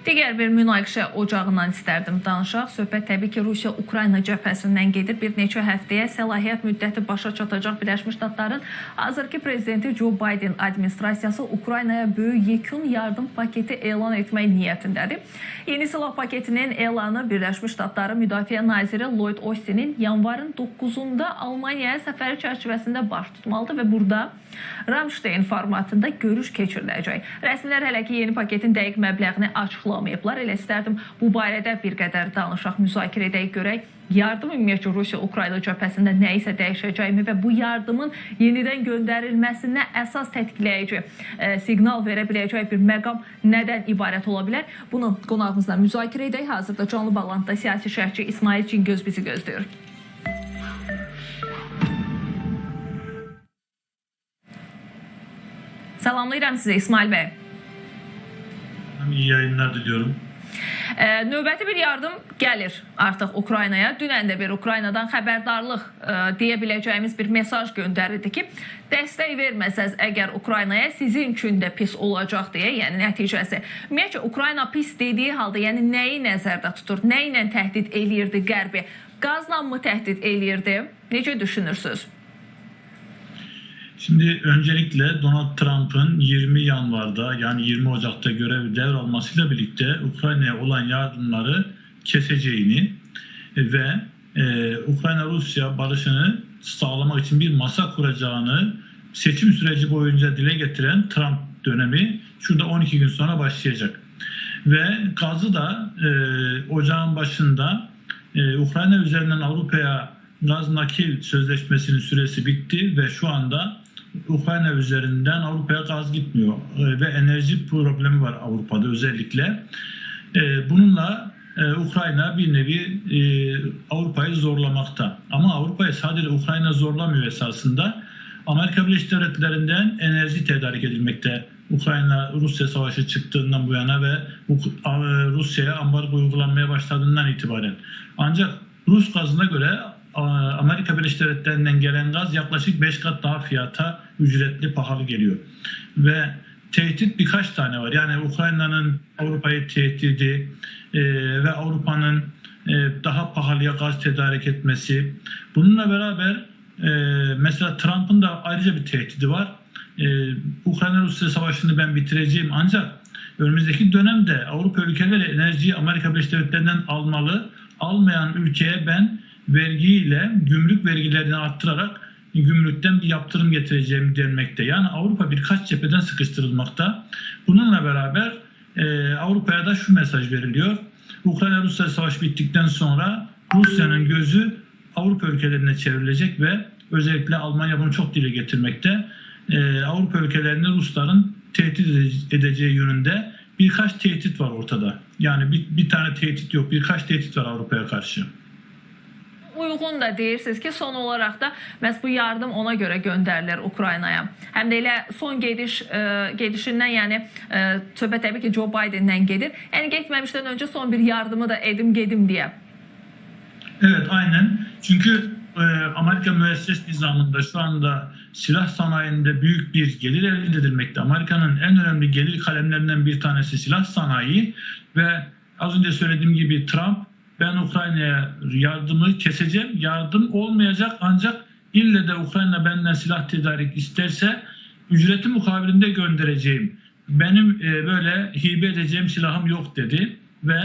Digər bir münaqişə ocağından istərdim danışaq. Söhbət təbii ki, Rusiya-Ukrayna cəbhəsindən gedir. Bir neçə həftəyə səlahiyyət müddəti başa çatacaq Birləşmiş Ştatların hazırki prezidenti Joe Biden administrasiyası Ukraynaya böyük yekun yardım paketi elan etmək niyyətindədir. Yeni silah paketinin elanı Birləşmiş Ştatları Müdafiə naziri Lloyd Austin'in yanvarın 9-unda Almaniyaya səfəri çərçivəsində baş tutmalıdır və burada Ramstein formatında görüş keçiriləcək. Rəsmilər hələ ki yeni paketin dəqiq məbləğini açıqlamayıblar. Elə istərdim bu barədə bir qədər danışaq, müzakirə edək, görək yardım ümumiyyətcə Rusiya-Ukrayna cəbhəsində nə isə dəyişəcəkmi və bu yardımın yenidən göndərilməsinə əsas tətikləyici e, siqnal verə biləcək bir məqam nədən ibarət ola bilər? Bunu qonağımızla müzakirə edək. Hazırda canlı bağlantıda siyasi şərhçi İsmail Cingöz bizi gözləyir. Salamlayıram sizə İsmail bəy. İyi yayınlar diliyorum. Növbəti bir yardım gəlir artıq Ukraynaya. Dünən də bir Ukraynadan xəbərdarlıq ə, deyə biləcəyimiz bir mesaj göndərildi ki, dəstək verməsəz əgər Ukraynaya sizin üçün də pis olacaq deyə, yəni nəticəsi. Ümumiyyətcə Ukrayna pis dediyi halda, yəni nəyi nəzərdə tutur, nə ilə təhdid eləyirdi Qərbi? Qazla mı təhdid eləyirdi? Necə düşünürsüz? Şimdi öncelikle Donald Trump'ın 20 yanvarda yani 20 Ocak'ta görev devralmasıyla birlikte Ukrayna'ya olan yardımları keseceğini ve e, Ukrayna-Rusya barışını sağlamak için bir masa kuracağını seçim süreci boyunca dile getiren Trump dönemi şurada 12 gün sonra başlayacak. Ve gazı da e, ocağın başında e, Ukrayna üzerinden Avrupa'ya gaz nakil sözleşmesinin süresi bitti ve şu anda Ukrayna üzerinden Avrupa'ya gaz gitmiyor E, ve enerji problemi var Avrupa'da özellikle. E, Bununla e, Ukrayna bir nevi Avrupa'yı zorlamakta. Ama Avrupa'yı sadece Ukrayna zorlamıyor esasında. Amerika Birleşik Devletleri'nden enerji tedarik edilmekte. Ukrayna-Rusya savaşı çıktığından bu yana ve Rusya'ya ambargo uygulanmaya başladığından itibaren. Ancak Rus gazına göre Amerika Birleşik Devletleri'nden gelen gaz yaklaşık 5 kat daha fiyata ücretli pahalı geliyor. Ve tehdit birkaç tane var. Yani Ukrayna'nın Avrupa'yı tehdidi e, ve Avrupa'nın e, daha pahalıya gaz tedarik etmesi. Bununla beraber e, mesela Trump'ın da ayrıca bir tehdidi var. E, Ukrayna-Rusya savaşını ben bitireceğim ancak önümüzdeki dönemde Avrupa ülkeleri enerjiyi Amerika Birleşik Devletleri'nden almalı. Almayan ülkeye ben vergiyle gümrük vergilerini arttırarak gümrükten bir yaptırım getireceğim denmekte. Yani Avrupa birkaç cepheden sıkıştırılmakta. Bununla beraber e, Avrupa'ya da şu mesaj veriliyor. Ukrayna-Rusya savaşı bittikten sonra Rusya'nın gözü Avrupa ülkelerine çevrilecek ve özellikle Almanya bunu çok dile getirmekte. E, Avrupa ülkelerini Rusların tehdit ede- edeceği yönünde birkaç tehdit var ortada. Yani bir, bir tane tehdit yok, birkaç tehdit var Avrupa'ya karşı. Uyğun da deyirsiniz ki, son olaraq da məhz bu yardım ona görə göndərilir Ukraynaya. Həm də elə son gediş e, gedişindən, yəni e, söhbət təbii ki, Joe Biden'dən gedir. Yəni getməmişdən öncə son bir yardımı da edim gedim deyə. Evet aynen. Çünkü e, Amerika müesses nizamında şu anda silah sanayinde büyük bir gelir elde edilmekte. Amerika'nın en önemli gelir kalemlerinden bir tanesi silah sanayi ve az önce söylediğim gibi Trump ben Ukrayna'ya yardımı keseceğim. Yardım olmayacak ancak ille de Ukrayna benden silah tedarik isterse ücreti mukabilinde göndereceğim. Benim e, böyle hibe edeceğim silahım yok dedi ve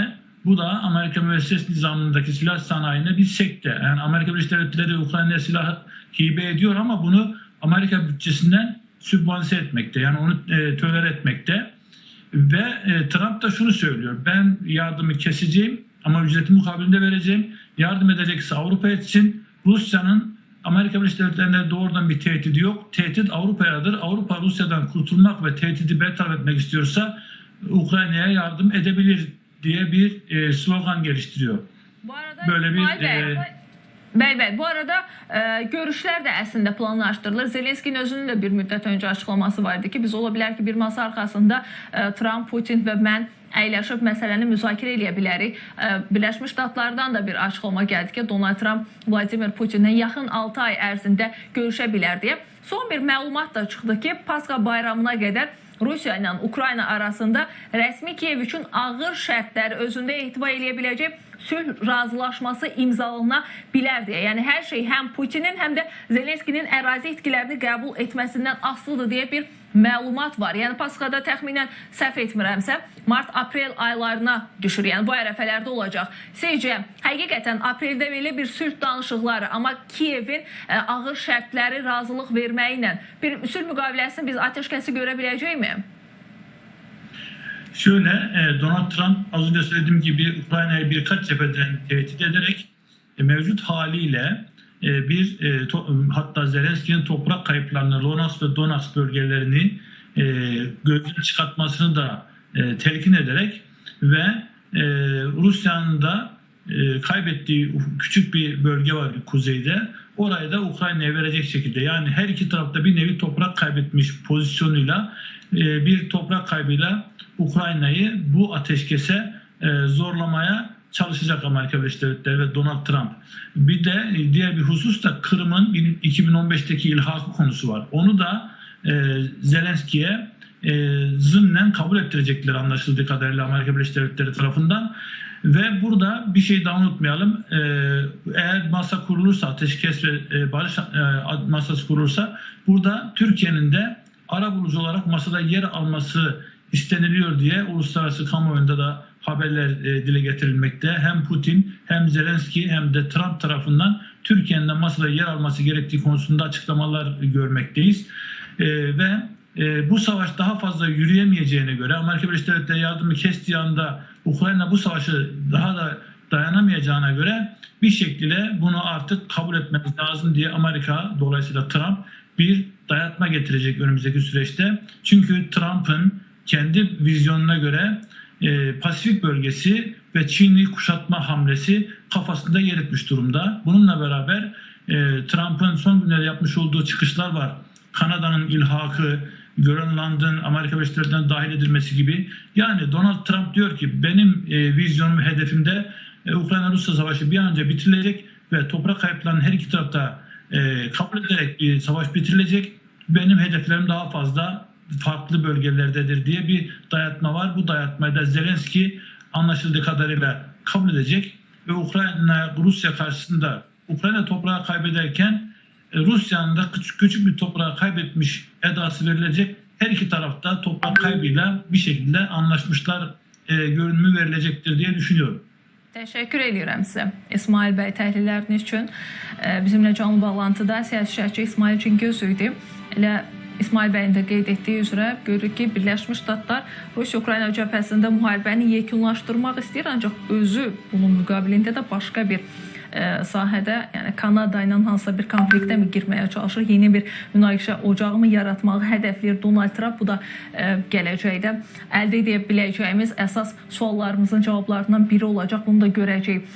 bu da Amerika müesses nizamındaki silah sanayine bir sekte. Yani Amerika Birleşik Devletleri Ukrayna'ya silah hibe ediyor ama bunu Amerika bütçesinden sübvanse etmekte. Yani onu e, tolere etmekte. Ve e, Trump da şunu söylüyor. Ben yardımı keseceğim ama ücreti mukabilinde vereceğim. Yardım edecekse Avrupa etsin. Rusya'nın Amerika Birleşik Devletleri'ne doğrudan bir tehdidi yok. Tehdit Avrupa'yadır. Avrupa Rusya'dan kurtulmak ve tehdidi bertaraf etmek istiyorsa Ukrayna'ya yardım edebilir diye bir e, slogan geliştiriyor. Bu arada Böyle bir, bəy, e, Bəy, bəy, bu arada e, görüşlər də əslində planlaşdırılır. Zelenskinin özünün də bir müddət öncə açıqlaması var idi ki, biz ola bilər ki, bir masa arxasında e, Trump, Putin və mən əyləşib məsələni müzakirə eləyə bilərik. E, Birləşmiş Ştatlardan da bir açıqlama gəldi ki, Donald Trump Vladimir Putinlə yaxın 6 ay ərzində görüşə bilər deyə. Son bir məlumat da çıxdı ki, Pasxa bayramına qədər Rusiya ilə Ukrayna arasında rəsmi Kiyev üçün ağır şərtləri özündə ehtiva edə biləcək sülh razılaşması imzalana bilər deyə. Yəni hər şey həm Putinin, həm də Zelenskinin ərazi itkilərini qəbul etməsindən asılıdır deyə bir məlumat var. Yəni Pasxada təxminən səhv etmirəmsə, mart-aprel aylarına düşür. Yəni bu ərəfələrdə olacaq. Sizcə həqiqətən apreldə belə bir sülh danışıqları, amma Kiyevin ə, ağır şərtləri razılıq verməyi ilə bir sülh müqaviləsini biz atəşkəsi görə biləcəkmi? Şöyle e, Donald Trump az önce söylediğim gibi Ukrayna'yı birkaç cepheden tehdit ederek e, mevcut haliyle e, bir hatta Zelenski'nin toprak kayıplarını Donetsk ve Donetsk bölgelerini gözden çıkartmasını da telkin ederek ve Rusya'nın da kaybettiği küçük bir bölge var kuzeyde. Orayı da Ukrayna'ya verecek şekilde yani her iki tarafta bir nevi toprak kaybetmiş pozisyonuyla bir toprak kaybıyla Ukrayna'yı bu ateşkese e, zorlamaya çalışacak Amerika Birleşik Devletleri ve Donald Trump. Bir de e, diğer bir husus da Kırım'ın 2015'teki ilhakı konusu var. Onu da e, Zelenski'ye e, zımnen kabul ettirecekler anlaşıldığı kadarıyla Amerika Birleşik Devletleri tarafından. Ve burada bir şey daha unutmayalım. E, eğer masa kurulursa, ateşkes ve e, barış e, masası kurulursa burada Türkiye'nin de ara bulucu olarak masada yer alması isteniliyor diye uluslararası kamuoyunda da haberler e, dile getirilmekte. Hem Putin hem Zelenski hem de Trump tarafından Türkiye'nin de masada yer alması gerektiği konusunda açıklamalar görmekteyiz. E, ve e, bu savaş daha fazla yürüyemeyeceğine göre Amerika Birleşik Devletleri yardımı kestiği anda Ukrayna bu savaşı daha da dayanamayacağına göre bir şekilde bunu artık kabul etmemiz lazım diye Amerika dolayısıyla Trump bir dayatma getirecek önümüzdeki süreçte. Çünkü Trump'ın kendi vizyonuna göre e, Pasifik bölgesi ve Çin'i kuşatma hamlesi kafasında yer etmiş durumda. Bununla beraber e, Trump'ın son günlerde yapmış olduğu çıkışlar var. Kanada'nın ilhakı, Grönland'ın Amerika Birleşik Devletleri'ne dahil edilmesi gibi. Yani Donald Trump diyor ki benim e, vizyonum, hedefimde e, Ukrayna-Rusya savaşı bir an önce bitirilecek ve toprak kayıplarının her iki tarafta e, kabul ederek bir savaş bitirilecek. Benim hedeflerim daha fazla farklı bölgelerdedir diye bir dayatma var. Bu dayatmayı da Zelenski anlaşıldığı kadarıyla kabul edecek ve Ukrayna Rusya karşısında Ukrayna toprağı kaybederken e, Rusya'nın da küçük, küçük bir toprağı kaybetmiş edası verilecek. Her iki tarafta toprak kaybıyla bir şekilde anlaşmışlar e, görünümü verilecektir diye düşünüyorum. Təşəkkür edirəm sizə İsmail bəy təhlilləriniz üçün. Bizimlə canlı bağlantıda siyasi şərhçi İsmail Cingöz idi. Elə İsmail bəyin də qeyd etdiyi üzrə görürük ki, Birləşmiş Ştatlar Rusiya-Ukrayna cəbhəsində müharibəni yekunlaşdırmaq istəyir, ancaq özü bunun müqabilində də başqa bir ə, sahədə, yəni Kanada ilə hansısa bir konfliktə mi girməyə çalışır, yeni bir münaqişə ocağı mı yaratmağı hədəfləyir Donald Trump. Bu da ə, gələcəkdə əldə edə biləcəyimiz əsas suallarımızın cavablarından biri olacaq. Bunu da görəcəyik.